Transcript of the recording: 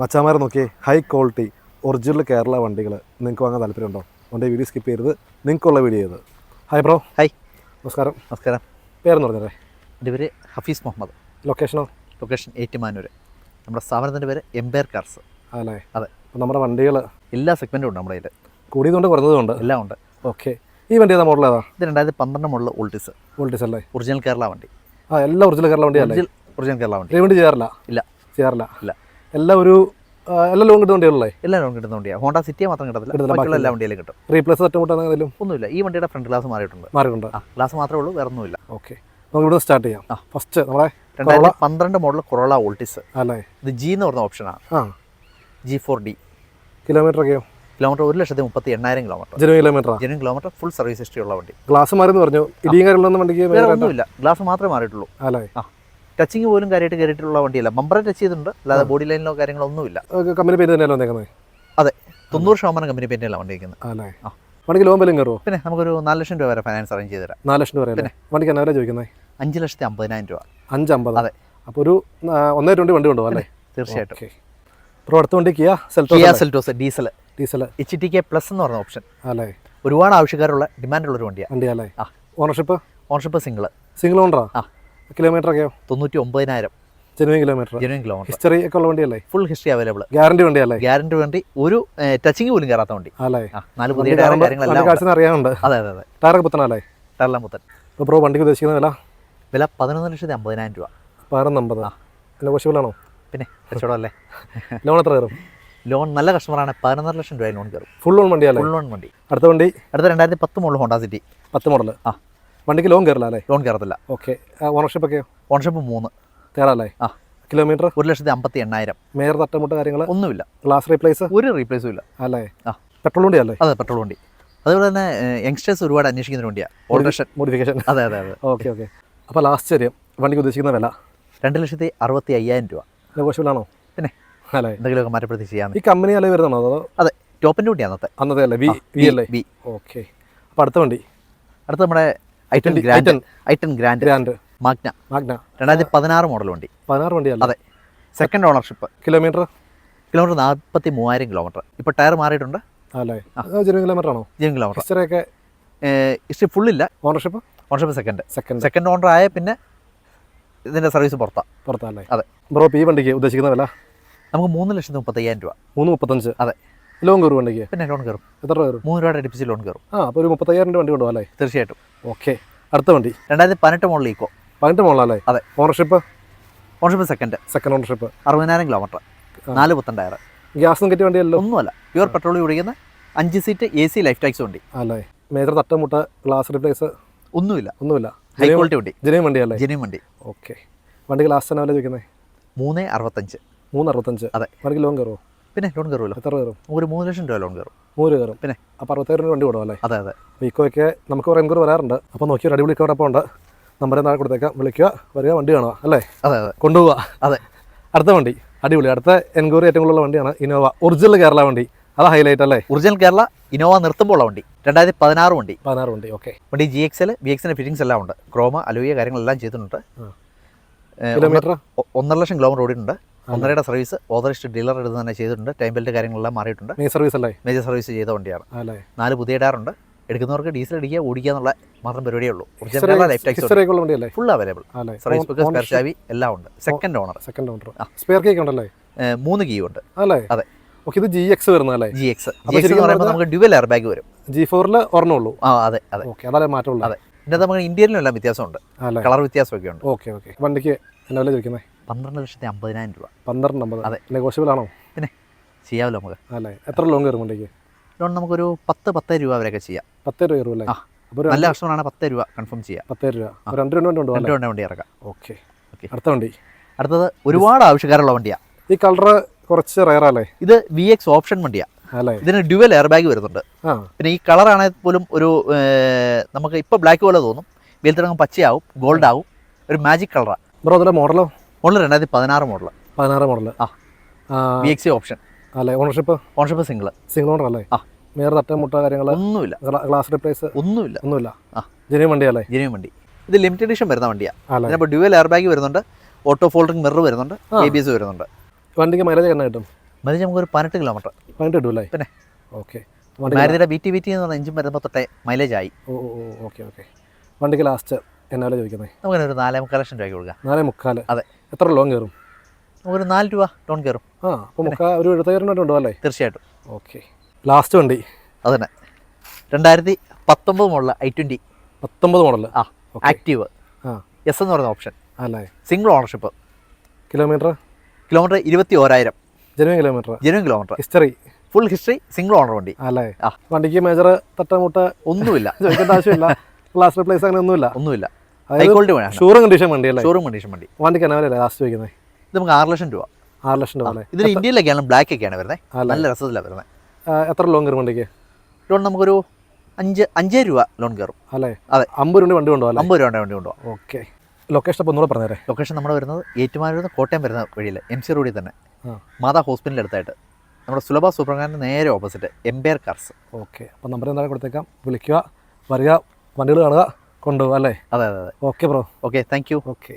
മച്ചാമാരെ നോക്കിയേ high quality original Kerala വണ്ടികൾ നിങ്ങൾക്ക് വാങ്ങാൻ താല്പര്യമുണ്ടോ? എന്റെ വീഡിയോ സ്കിപ്പ് ചെയ്യരുത്. നിങ്ങൾക്കുള്ള വീഡിയോ ചെയ്ത് ഹായ് ബ്രോ ഹായ് നമസ്കാരം. നമസ്കാരം. പേരെന്ന് പറഞ്ഞേ? എന്റെ പേര് ഹഫീസ് മുഹമ്മദ്. ലൊക്കേഷനോ ലൊക്കേഷൻ ഏറ്റുമാനൂർ നമ്മുടെ സ്ഥാപനത്തിന്റെ പേര് എംപയർ കാർസ്. അല്ലേ അതെ. നമ്മുടെ വണ്ടികൾ എല്ലാ സെഗ്മെന്റും ഉണ്ട് നമ്മുടെ കയ്യിൽ കൂടിയതുകൊണ്ട് കുറഞ്ഞതുകൊണ്ട് എല്ലാം ഉണ്ട്. ഓക്കെ ഈ വണ്ടി ഏതാ മോഡൽ ഏതാ? ഇത് രണ്ടായിരത്തി പന്ത്രണ്ട് മോഡൽ ഓൾട്ടിസ് ഓൾട്ടിസ് അല്ലേ? ഒറിജിനൽ കേരള വണ്ടി. ആ എല്ലാം ഒറിജിനൽ കേരള വണ്ടിയല്ലേ? ഒറിജിനൽ കേരള വണ്ടി. വണ്ടി ചെയ്യാറില്ല? ഇല്ല. ചെയ്യാറില്ല. ഇല്ല. എല്ലാം ഒരു എല്ലാ ലോൺ കിട്ടുന്ന വണ്ടികളല്ലേ എല്ലാ ലോൺ കിട്ടുന്ന വണ്ടിയാണ് ഹോണ്ട സിറ്റിയെ മാത്രം കിട്ടത്തില്ല. ബാക്കിയുള്ള എല്ലാ. വണ്ടിയിലും കിട്ടും. റീപ്ലേസ് തട്ടുമുട്ടാണെങ്കിലും ഒന്നുമില്ല. ഈ വണ്ടിയുടെ ഫ്രണ്ട് ഗ്ലാസ് മാറിയിട്ടുണ്ട്. മാറിയിട്ടുണ്ട്. ആ ഗ്ലാസ് മാത്രമേ ഉള്ളൂ വേറെ ഒന്നുമില്ല ഓക്കെ. നമുക്ക് ഇവിടെ സ്റ്റാർട്ട് ചെയ്യാം. ആ. ഫസ്റ്റ് നമ്മളെ രണ്ടായിരത്തി പന്ത്രണ്ട് മോഡൽ കൊറോള ഓൾട്ടിസ് അല്ലേ? ഇത് ജി എന്ന് പറഞ്ഞ ഓപ്ഷനാണ് ആ. ജി ഫോർ ഡി കിലോമീറ്റർ ഒക്കെയോ? കിലോമീറ്റർ ഒരു ലക്ഷത്തി മുപ്പത്തി എണ്ണായിരം കിലോമീറ്റർ ജനു kilometre genuine kilometre full service history ഉള്ള വണ്ടി. ഗ്ലാസ് മാറിയെന്ന് പറഞ്ഞു ഇടിയും കാര്യങ്ങളൊന്നും വണ്ടിക്ക് വേറെ ഒന്നുമില്ല. ഗ്ലാസ് മാത്രമേ മാറിയിട്ടുള്ളൂ. അല്ലേ? ആ. ടച്ചിങ് പോലും കാര്യമായിട്ട് കയറിയിട്ടുള്ള വണ്ടിയല്ല. മമ്പറ ടച്ച് ചെയ്തിട്ടുണ്ട്. അല്ലാതെ ബോഡി ലൈനിലോ കാര്യങ്ങളോ ഒന്നുമില്ല. കമ്പനി പേര് തന്നെയല്ലോ വന്നേക്കുന്നത് അതെ. തൊണ്ണൂറ് ശതമാനം കമ്പനി പേരിലാണ് വണ്ടി വയ്ക്കുന്നത് അല്ലേ ആ. വണ്ടിക്ക് ലോൺ വിലയും കയറുമോ പിന്നെ നമുക്കൊരു നാല് ലക്ഷം രൂപ വരെ ഫൈനാൻസ് അറേഞ്ച് ചെയ്ത് തരാം. നാല് ലക്ഷം രൂപ വരെ വണ്ടിക്ക് എന്നാ ചോദിക്കുന്നത് അഞ്ച് ലക്ഷത്തി അമ്പതിനായിരം രൂപ. അഞ്ചമ്പത്? അതെ. അപ്പോൾ ഒരു ഒന്നേ രണ്ട് വണ്ടി കൊണ്ടുപോകാം അല്ലേ? തീർച്ചയായിട്ടും. അപ്പോൾ ഇപ്പോൾ അടുത്ത വണ്ടി Kia Seltos Kia Seltos diesel diesel H T K plus എന്ന് പറഞ്ഞ ഓപ്ഷൻ അല്ലേ? ഒരുപാട് ആവശ്യക്കാരുള്ള ഡിമാൻഡുള്ള ഒരു വണ്ടിയാണ് വണ്ടി അല്ലേ? ആ. ഓണർഷിപ്പ് ഓണർഷിപ്പ് സിംഗിൾ സിംഗിൾ ഓണറാ ആ. കിലോമീറ്റർ ഒക്കെയോ തൊണ്ണൂറ്റി ഒമ്പതിനായിരം genuine kilometre genuine kilometre. History ഒക്കെ ഉള്ള വണ്ടിയല്ലേ? ഫുൾ ഹിസ്റ്ററി അവൈലബിൾ ഗ്യാരണ്ടി വണ്ടിയല്ലേ ഗ്യാരണ്ടി വണ്ടി. ഒരു ടച്ചിങ് പോലും കയറാത്ത വണ്ടി. അല്ലേ നാല് പുതിയ കാണുമ്പോൾ കാര്യങ്ങളെല്ലാം അറിയാനുണ്ട്. അതെ അതെ അതെ. ടയറൊക്കെ പുത്തനല്ലേ ടയറെല്ലാം പുത്തൻ. ബ്രോ വണ്ടിക്ക് ഉദ്ദേശിക്കുന്ന വില? വില പതിനൊന്ന് ലക്ഷത്തി അമ്പതിനായിരം രൂപ. പതിനൊന്നമ്പത്. നെഗോഷ്യബിൾ ആണോ പിന്നെ കച്ചവടമല്ലേ ലോൺ എത്ര കയറും? ലോൺ നല്ല കസ്റ്റമറാണ് പതിനൊന്നര ലക്ഷം രൂപ ലോൺ കയറും. ഫുൾ ലോൺ വണ്ടിയല്ലേ? ഫുൾ ലോൺ വണ്ടി. അടുത്ത വണ്ടി? അടുത്ത രണ്ടായിരത്തി പത്ത് മോഡൽ ഹോണ്ട സിറ്റി പത്ത് മോഡൽ ആ. വണ്ടിക്ക് ലോൺ കയറില്ല അല്ലേ? ലോൺ കയറത്തില്ല. ഓക്കെ ഓണർഷിപ്പ് ഒക്കെ? ഓണർഷിപ്പ് മൂന്ന്. കയറാല്ലേ? ആ. കിലോമീറ്റർ ഒരു ലക്ഷത്തി അമ്പത്തി എണ്ണായിരം. മേയർ തട്ടമുട്ട കാര്യങ്ങൾ ഒന്നുമില്ല. ഗ്ലാസ് റീപ്ലേസ് ഒരു റീപ്ലേസും ഇല്ല. അല്ലേ? ആ. പെട്രോൾ വണ്ടി അല്ലേ? അതെ പെട്രോൾ വണ്ടി. അതുപോലെ തന്നെ യങ്സ്റ്റേഴ്സ് ഒരുപാട് അന്വേഷിക്കുന്ന വണ്ടിയാണ് ഓൾട്രേഷൻ മോഡിഫിക്കേഷൻ അതെ അതെ അതെ. ഓക്കെ ഓക്കെ അപ്പോൾ ലാസ്റ്റ് ചെറിയ വണ്ടിക്ക് ഉദ്ദേശിക്കുന്ന വില? രണ്ട് ലക്ഷത്തി അറുപത്തി അയ്യായിരം രൂപ. നെഗോഷ്യബിൾ ആണോ? പിന്നെ അല്ലേ? എന്തെങ്കിലുമൊക്കെ മാറ്റപ്പെടുത്തി ചെയ്യാൻ ഈ കമ്പനി അല്ലേ വരുന്നതാണോ അതോ? അതെ ടോപ്പിന്റെ വണ്ടിയാണ് അന്നത്തെ. അന്നത്തെ അല്ലേ? ബി ബി അല്ലേ? ബി ഓക്കെ അപ്പോൾ അടുത്ത വണ്ടി? അടുത്ത നമ്മുടെ I ten I10, grand I10. I ten grand grand Magna Magna രണ്ടായിരത്തി പതിനാറ് മോഡൽ വണ്ടി. പതിനാറ് വണ്ടി അതെ. സെക്കൻഡ് ഓണർഷിപ്പ് കിലോമീറ്റർ കിലോമീറ്റർ നാൽപ്പത്തി മൂവായിരം കിലോമീറ്റർ ഇപ്പോൾ ടയർ മാറിയിട്ടുണ്ട്? അല്ലേ? ജനുവൻ കിലോമീറ്റർ ആണോ? ജെൻ കിലോമീറ്റർ ഹിസ്റ്ററി ഒക്കെ history ഫുള്ളില്ല ownership ownership second second second owner ആയ പിന്നെ ഇതിന്റെ സർവീസ് പുറത്താ. പുറത്താ അല്ലേ? അതെ. ബ്രോ ഈ വണ്ടിക്ക് ഉദ്ദേശിക്കുന്ന വില? നമുക്ക് മൂന്ന് ലക്ഷത്തി മുപ്പത്തയ്യായിരം രൂപ. മൂന്ന് മുപ്പത്തഞ്ച്. അതെ. ലോൺ കയറും വണ്ടിക്ക്? പിന്നെ ലോൺ കയറും. എത്ര രൂപ കയറും? മൂന്ന് രൂപയുടെ അടുപ്പിച്ച് ലോൺ കയറും. ആ അപ്പോൾ ഒരു മുപ്പത്തയ്യായിരം വണ്ടി കൊണ്ടുപോകാം അല്ലേ? തീർച്ചയായിട്ടും. ഓക്കെ. അടുത്ത വണ്ടി? രണ്ടായിരത്തി പതിനെട്ട് മോഡൽ ഇക്കോ പതിനെട്ട് മോളല്ലേ അതെ. Ownership? Ownership second second ownership അറുപതിനായിരം കിലോമീറ്റർ നാല് പുത്തൻ ടയർ ഗ്യാസും കയറ്റിയ വണ്ടിയല്ലോ ഒന്നുമല്ല. പ്യുവർ പെട്രോൾ കുടിക്കുന്ന അഞ്ച് seat A C life tax വണ്ടി. അല്ലേ? മേജർ തട്ടമുട്ട ഗ്ലാസ് റിപ്ലേസ് ഒന്നുമില്ല. ഒന്നുമില്ല. ഹൈ ക്വാളിറ്റി വണ്ടി. ജനുവൻ വണ്ടി അല്ലേ? ജെന്യൂൻ വണ്ടി. ഓക്കെ. വണ്ടി ലാസ്റ്റ് തന്നെ വില ചോദിക്കുന്നത് മൂന്ന് അറുപത്തഞ്ച്. മൂന്ന് അറുപത്തഞ്ച് അതെ. വണ്ടിക്ക് ലോൺ കയറുമോ പിന്നെ ലോൺ കയറുമല്ലോ എത്ര കയറും ഒരു മൂന്ന് ലക്ഷം രൂപ ലോൺ കയറും മൂന്ന് കയറും പിന്നെ? അപ്പോൾ അറുപത്തേഴ് രൂപ വണ്ടി കൊടുക്കും അല്ലേ അതെ അതെ. വീക്കോയൊക്കെ നമുക്ക് കുറേ എൻക്വയറി വരാറുണ്ട്. അപ്പോൾ നോക്കി ഒരു അടിപൊളി കവടപ്പം ഉണ്ട്. നമ്മുടെ നാളെ കൊടുത്തേക്കാം. വിളിക്കുക. വരിക വണ്ടി കാണുക. അല്ലേ? അതെ അതെ. കൊണ്ടുപോവുക. അതെ. അടുത്ത വണ്ടി. അടിപൊളി. അടുത്ത എൻക്വയറി ഏറ്റവും കൂടുതലുള്ള വണ്ടിയാണ് ഇന്നോവ. ഒറിജിനൽ കേരള വണ്ടി. അത് ഹൈലൈറ്റ് അല്ലേ? ഒറിജിനൽ കേരള ഇന്നോവ നിർത്തുമ്പോൾ ഉള്ള വണ്ടി. രണ്ടായിരത്തി പതിനാറ് വണ്ടി. പതിനാറ് വണ്ടി. ഓക്കെ വണ്ടി ജി എക്സ് എൽ ബി എക്സിന്റെ ഫിറ്റിംഗ്സ് എല്ലാം ഉണ്ട്. ക്രോമ അലോയ കാര്യങ്ങളെല്ലാം ചെയ്തിട്ടുണ്ട്. കിലോമീറ്റർ ഒന്നര ലക്ഷം കിലോമീറ്റർ ഓടിയിട്ടുണ്ട്. ഒന്നരയുടെ സർവീസ് ഓതറിസ്റ്റ് ഡീലർ എടുത്ത് തന്നെ ചെയ്തിട്ടുണ്ട്. ടൈം ബെൽറ്റ് കാര്യങ്ങളെല്ലാം മാറിയിട്ടുണ്ട്. മേജർ സർവീസ് അല്ലേ? മേജർ സർവീസ് ചെയ്ത വണ്ടിയാണ്. അല്ലേ? നാല് പുതിയ ഇടാറുണ്ട്. എടുക്കുന്നവർക്ക് ഡീസൽ അടിക്കുക ഓടിക്കുക എന്നുള്ള മാത്രം പരിപാടിയേ ഉള്ളൂ. Life tax full available service book spare ചാവി എല്ലാം ഉണ്ട്. Second owner second owner spare cake ഉണ്ടല്ലേ? മൂന്ന് കീ ഉണ്ട്. അല്ലേ? അതെ. ഓക്കെ ഇത് ജി എക്സ് വരുന്നതല്ലേ ജി എക്സ് നമുക്ക് ഡ്യുവൽ എയർ ബാഗ് വരും ജി ഫോറിൽ ഒരെണ്ണേ ഉള്ളൂ? ആ അതെ അതെ. ഓക്കെ അതല്ലേ മാറ്റമുള്ളൂ അതെ. ഇതിനകത്ത് നമുക്ക് ഇന്ത്യയിലും എല്ലാം വ്യത്യാസമുണ്ട്. കളർ വ്യത്യാസമൊക്കെ ഉണ്ട്. ഓക്കെ ഓക്കെ വണ്ടിക്ക് എന്നാ വില ചോദിക്കുന്നത് പന്ത്രണ്ട് ലക്ഷത്തി അമ്പതിനായിരം രൂപ. പന്ത്രണ്ട് അമ്പത് അതെ. നെഗോഷ്യബിൾ ആണോ? പിന്നെ ചെയ്യാമല്ലോ നമുക്ക്. അല്ലേ? എത്ര ലോൺ കയറും വണ്ടിക്ക് ലോൺ നമുക്കൊരു പത്ത് പത്ത് രൂപ വരെയൊക്കെ ചെയ്യാം. പത്ത് രൂപ കയറും അല്ലേ അപ്പോൾ നല്ല കസ്റ്റമറാണ് പത്ത് രൂപ കൺഫേം ചെയ്യാം. പത്ത് രൂപ. രണ്ട് രണ്ട് വണ്ടി രണ്ട് രണ്ട് വണ്ടി ഇറക്കാം. Okay okay. അടുത്ത വണ്ടി. അടുത്തത് ഒരുപാട് ആവശ്യക്കാരുള്ള വണ്ടിയാണ് ഈ കളർ കുറച്ച് റയറല്ലേ ഇത് വി എക്സ് ഓപ്ഷൻ വണ്ടിയാണ് ഇതിന് ഡ്യുവൽ എയർ ബാഗ് വരുന്നുണ്ട് പിന്നെ ഈ കളറാണെങ്കിൽ പോലും ഒരു നമുക്ക് ഇപ്പോൾ ബ്ലാക്ക് പോലെ തോന്നും. വെയിൽ തിളങ്ങും പച്ചയാവും ഗോൾഡ് ആവും. ഒരു മാജിക് കളറാണ് ബ്രോ അതിലെ മോഡലോ മോഡൽ രണ്ടായിരത്തി പതിനാറ് മോഡൽ പതിനാറ് മോഡൽ ആ. വി എക്സി ഓപ്ഷൻ അല്ലേ? Ownership ownership single single owner അല്ലേ? ആ. വേറെ തട്ട മുട്ട കാര്യങ്ങൾ ഒന്നുമില്ല. ഗ്ലാസ് റിപ്ലേസ് ഒന്നുമില്ല. ഒന്നുമില്ല. ആ. ജെന്യൻ വണ്ടി അല്ലേ? ജെന്യൂൻ വണ്ടി. ഇത് ലിമിറ്റഡ് എഡിഷൻ വരുന്ന വണ്ടിയാണ് ഇതിനപ്പോൾ ഡ്യുവൽ എയർ ബാഗ് വരുന്നുണ്ട്. ഓട്ടോ ഫോൾഡിംഗ് മിറർ വരുന്നുണ്ട്. എ ബി എസ് വരുന്നുണ്ട്. വണ്ടിക്ക് മൈലേജ് എന്നാ കിട്ടും? മൈലേജ് നമുക്ക് ഒരു പതിനെട്ട് കിലോമീറ്റർ പതിനെട്ട് കിട്ടുമല്ലേ പിന്നെ. ഓക്കെ മാരുതിയുടെ ബി ടി ബി ടി എന്ന് പറഞ്ഞ എഞ്ചിൻ വരുമ്പോൾ തൊട്ടേ മൈലേജ് ആയി. ഓ ഓക്കെ ഓക്കെ വണ്ടിക്ക് ലാസ്റ്റ് എന്നാലും ചോദിക്കുന്നത് നമുക്കൊരു ഒരു നാലേ മുക്കാൽ ലക്ഷം രൂപയ്ക്ക് കൊടുക്കാം. നാലേ മുക്കാൽ അതെ. എത്ര ലോൺ കയറും? ഒരു നാല് രൂപ ലോൺ കയറും. ആ അപ്പോൾ മുക്കാ ഒരു എഴുപത്തയ്യായിരം ഉണ്ടോ അല്ലേ? തീർച്ചയായിട്ടും. ഓക്കെ. ലാസ്റ്റ് വണ്ടി? അത് തന്നെ രണ്ടായിരത്തി പത്തൊമ്പത് മോഡൽ ഐ ട്വന്റി പത്തൊമ്പത് മോഡൽ ആ. ആക്റ്റീവ്. ആ. എസ് എന്ന് പറയുന്ന ഓപ്ഷൻ. അല്ലേ? സിംഗിൾ ഓണർഷിപ്പ് കിലോമീറ്റർ കിലോമീറ്റർ ഇരുപത്തി ഓരായിരം genuine kilometre genuine kilometre history full history single owner വണ്ടി. അല്ലേ? ആ. വണ്ടിക്ക് മേജർ തട്ടമുട്ട ഒന്നുമില്ല. ചോദിക്കേണ്ട ആവശ്യമില്ല. ക്ലാസ് റിപ്ലേസ് അങ്ങനെ ഒന്നുമില്ല. ഒന്നുമില്ല. ഹൈ ക്വാളിറ്റി വേണം? ഷൂർ കണ്ടീഷൻ വണ്ടി അല്ലേ? ഷോറൂം കണ്ടീഷൻ വണ്ടി. വണ്ടിക്ക് എന്നാ ലാസ്റ്റ് വയ്ക്കുന്നത് ഇത് നമുക്ക് ആറ് ലക്ഷം രൂപ. ആറ് ലക്ഷം രൂപ ഇതിന് ഇന്ത്യയിലൊക്കെയാണ് ബ്ലാക്ക് ഒക്കെയാണ് വരുന്നത് നല്ല രസത്തിലാണ് വരുന്നത് എത്ര ലോൺ കയറും വണ്ടിക്ക്? ലോൺ നമുക്കൊരു അഞ്ച് അഞ്ചേ രൂപ ലോൺ കയറും. അല്ലേ? അതെ. അമ്പത് രൂപ വണ്ടി കൊണ്ടുപോകാം അമ്പത് രൂപ വണ്ടി കൊണ്ടുപോകാം. ഓക്കെ. ലൊക്കേഷൻ അപ്പോൾ ഒന്നുകൂടെ പറഞ്ഞേരെ ലൊക്കേഷൻ നമ്മുടെ വരുന്നത് ഏറ്റുമാനൂർ കോട്ടയം വരുന്ന വഴിയിൽ എം സി റോഡിൽ തന്നെ. മാതാ ഹോസ്പിറ്റലിന്റെ അടുത്തായിട്ട്. നമ്മുടെ സുലഭ സൂപ്രകാരന്റെ നേരെ ഓപ്പോസിറ്റ് എംപയർ കാർസ് ഓക്കെ. അപ്പോൾ നമ്പർ എന്തായാലും കൊടുത്തേക്കാം. വിളിക്കുക വരിക വണ്ടികൾ കാണുക. കൊണ്ടുപോകുക അല്ലേ? അതെ അതെ അതെ. Okay bro okay thank you okay